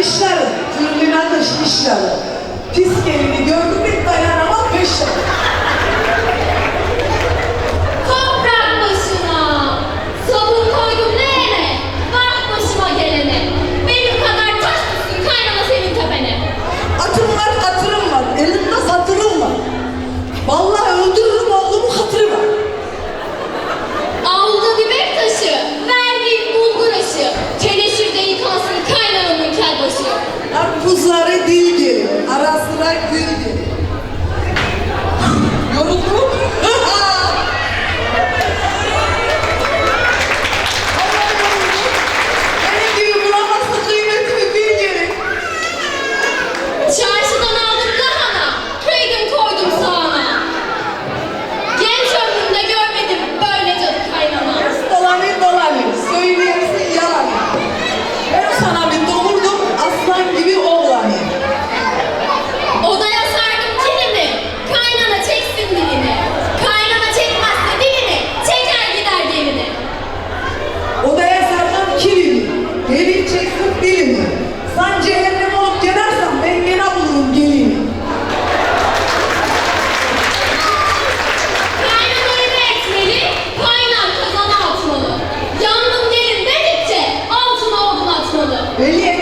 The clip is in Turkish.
dışları, türlüne dış dışları, pis geliyor. Omuzları dildir, arasına güldür. bilin. Sen cehennem olup gelersen ben gene bulurum gelini. Kaynak kazana atmalı. Yandım gelin dedikçe altına odun atmalı. Öyle